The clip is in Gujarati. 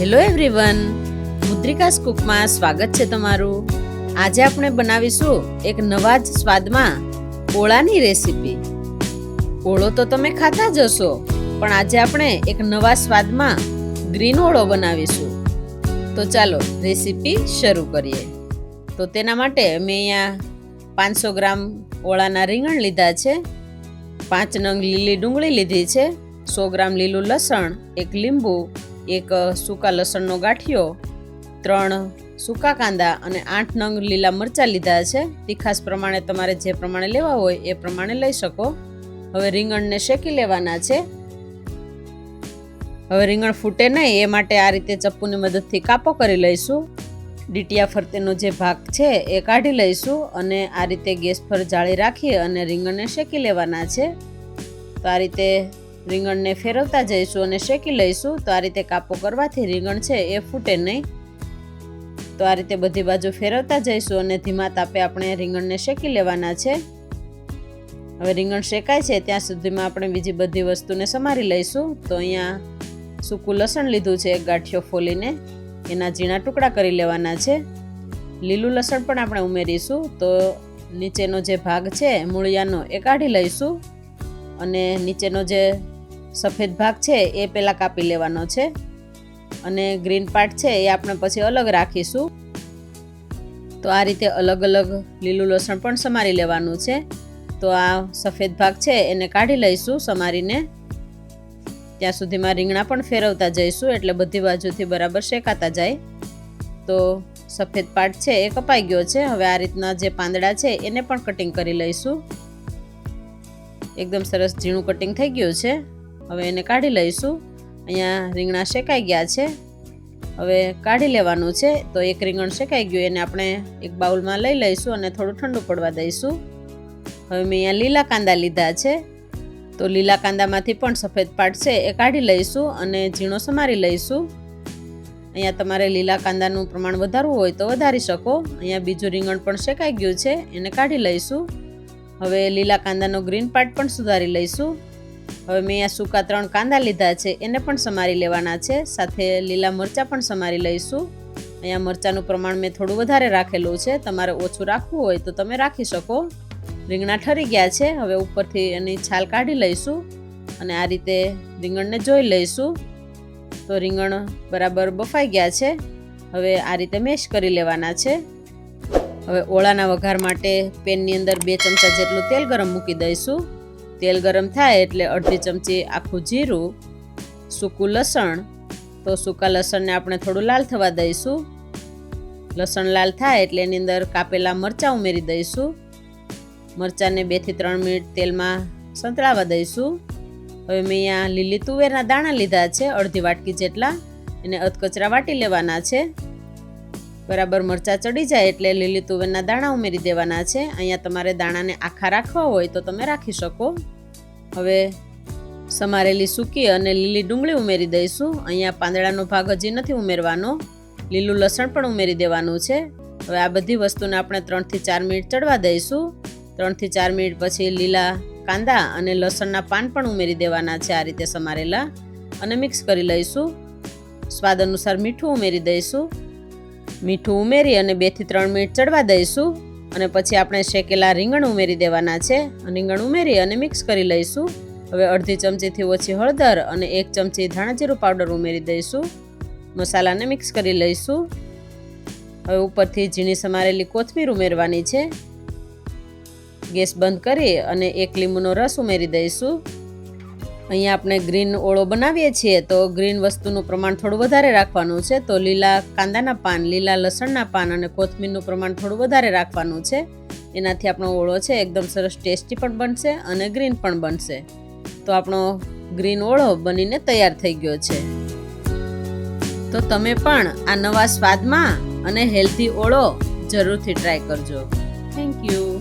હેલો એવરીવન મુદ્રિકા કુકમાં સ્વાગત છે તમારું. આજે આપણે બનાવીશું એક નવા જ સ્વાદમાં ઓળાની રેસીપી. ઓળો તો તમે ખાતા જ હશો, પણ આજે આપણે એક નવા સ્વાદમાં ગ્રીન ઓળો બનાવીશું. તો ચાલો, રેસીપી શરૂ કરીએ. તો તેના માટે મેં અહીંયા પાંચસો ગ્રામ ઓળાના રીંગણ લીધા છે, પાંચ નંગ લીલી ડુંગળી લીધી છે, સો ગ્રામ લીલું લસણ, એક લીંબુ એક સૂકા લસણનો ગાંઠિયો, ત્રણ, સૂકા કાંદા અને આઠ નંગ લીલા મરચાં લીધા છે. તીખાસ પ્રમાણે તમારે જે પ્રમાણે લેવા હોય એ પ્રમાણે લઈ શકો. હવે રીંગણને શેકી લેવાના છે. હવે રીંગણ ફૂટે નહીં, એ માટે આ રીતે ચપ્પુની મદદથી કાપો કરી લઈશું. ડીટિયા ફરતેનો જે ભાગ છે એ કાઢી લઈશું અને આ રીતે ગેસ પર જાળી રાખી અને રીંગણને શેકી લેવાના છે. તો આ રીતે રીંગણને ફેરવતા જઈશું અને શેકી લઈશું. તો આ રીતે કાપો કરવાથી રીંગણ છે એ ફૂટે નહીં. તો આ રીતે બધી બાજુ ફેરવતા જઈશું અને ધીમા તાપે આપણે રીંગણને શેકી લેવાના છે. હવે રીંગણ શેકાય છે ત્યાં સુધીમાં આપણે બીજી બધી વસ્તુને સમારી લઈશું. તો અહીંયા સૂકું લસણ લીધું છે, એક ગાંઠિયો ફોલીને. એના ઝીણા ટુકડા કરી લેવાના છે. લીલું લસણ પણ આપણે ઉમેરીશું. તો નીચેનો જે ભાગ છે, મૂળિયાનો, એ કાઢી લઈશું. અને નીચેનો જે સફેદ ભાગ છે, એ પહેલાં કાપી લેવાનો છે. અને ગ્રીન પાર્ટ છે, એ આપણે પછી અલગ રાખીશું. તો આ રીતે અલગ અલગ લીલું લસણ પણ સમારી લેવાનું છે. તો આ સફેદ ભાગ છે, એને કાઢી લઈશું સમારીને. ત્યાં સુધીમાં રીંગણા પણ ફેરવતા જઈશું, એટલે બધી બાજુથી બરાબર શેકાતા જાય. તો સફેદ પાર્ટ છે, એ કપાઈ ગયો છે. હવે આ રીતના જે પાંદડા છે, એને પણ કટિંગ કરી લઈશું. એકદમ સરસ ઝીણું કટિંગ થઈ ગયું છે. હવે એને કાઢી લઈશું. અહીંયા રીંગણા શેકાઈ ગયા છે. હવે કાઢી લેવાનું છે. તો એક રીંગણ શેકાઈ ગયું, એને આપણે એક બાઉલમાં લઈ લઈશું અને થોડું ઠંડુ પડવા દઈશું. હવે મેં અહીંયા લીલા કાંદા લીધા છે. તો લીલા કાંદામાંથી પણ સફેદ પાર્ટ છે એ કાઢી લઈશું અને ઝીણો સમારી લઈશું. અહીંયા તમારે લીલા કાંદાનું પ્રમાણ વધારવું હોય તો વધારી શકો. અહીંયા બીજું રીંગણ પણ શેકાઈ ગયું છે, એને કાઢી લઈશું. હવે લીલા કાંદાનો ગ્રીન પાર્ટ પણ સુધારી લઈશું. હવે મેં આ સૂકા ત્રણ કાંદા લીધા છે, એને પણ સમારી લેવાના છે. સાથે લીલા મરચાં પણ સમારી લઈશું. અહીંયા મરચાંનું પ્રમાણ મેં થોડું વધારે રાખેલું છે. તમારે ઓછું રાખવું હોય તો તમે રાખી શકો. રીંગણા ઠરી ગયા છે. હવે ઉપરથી એની છાલ કાઢી લઈશું અને આ રીતે રીંગણને જોઈ લઈશું. તો રીંગણ બરાબર બફાઈ ગયા છે. હવે આ રીતે મેશ કરી લેવાના છે. હવે ઓળાના વઘાર માટે પેનની અંદર બે ચમચા જેટલું તેલ ગરમ મૂકી દઈશું. તેલ ગરમ થાય એટલે અડધી ચમચી આખું જીરું, સૂકું લસણ. તો સૂકા લસણને આપણે થોડું લાલ થવા દઈશું. લસણ લાલ થાય એટલે એની અંદર કાપેલા મરચાં ઉમેરી દઈશું. મરચાંને બેથી ત્રણ મિનિટ તેલમાં સંતળાવા દઈશું. હવે મેં અહીંયા લીલી તુવેરના દાણા લીધા છે, અડધી વાટકી જેટલા. એને અધકચરા વાટી લેવાના છે. બરાબર મરચાં ચડી જાય એટલે લીલી તુવેરના દાણા ઉમેરી દેવાના છે. અહીંયા તમારે દાણાને આખા રાખવા હોય તો તમે રાખી શકો. હવે સમારેલી સૂકી અને લીલી ડુંગળી ઉમેરી દઈશું. અહીંયા પાંદડાનો ભાગ હજી નથી ઉમેરવાનો. લીલું લસણ પણ ઉમેરી દેવાનું છે. હવે આ બધી વસ્તુને આપણે ત્રણથી ચાર મિનિટ ચડવા દઈશું. ત્રણથી ચાર મિનિટ પછી લીલા કાંદા અને લસણના પાન પણ ઉમેરી દેવાના છે આ રીતે સમારેલા. અને મિક્સ કરી લઈશું. સ્વાદ અનુસાર મીઠું ઉમેરી દઈશું. મીઠું ઉમેરી અને બેથી ત્રણ મિનિટ ચડવા દઈશું. અને પછી આપણે શેકેલા રીંગણ ઉમેરી દેવાના છે. રીંગણ ઉમેરી અને મિક્સ કરી લઈશું. હવે અડધી ચમચીથી ઓછી હળદર અને એક ચમચી ધાણાજીરું પાવડર ઉમેરી દઈશું. મસાલાને મિક્સ કરી લઈશું. હવે ઉપરથી ઝીણી સમારેલી કોથમીર ઉમેરવાની છે. ગેસ બંધ કરી અને એક લીંબુનો રસ ઉમેરી દઈશું. અહીંયા આપણે ગ્રીન ઓળો બનાવીએ છીએ તો ગ્રીન વસ્તુનું પ્રમાણ થોડું વધારે રાખવાનું છે. તો લીલા કાંદાના પાન, લીલા લસણના પાન અને કોથમીરનું પ્રમાણ થોડું વધારે રાખવાનું છે. એનાથી આપણો ઓળો છે એકદમ સરસ ટેસ્ટી પણ બનશે અને ગ્રીન પણ બનશે. તો આપણો ગ્રીન ઓળો બનીને તૈયાર થઈ ગયો છે. તો તમે પણ આ નવા સ્વાદમાં અને હેલ્ધી ઓળો જરૂરથી ટ્રાય કરજો. Thank you.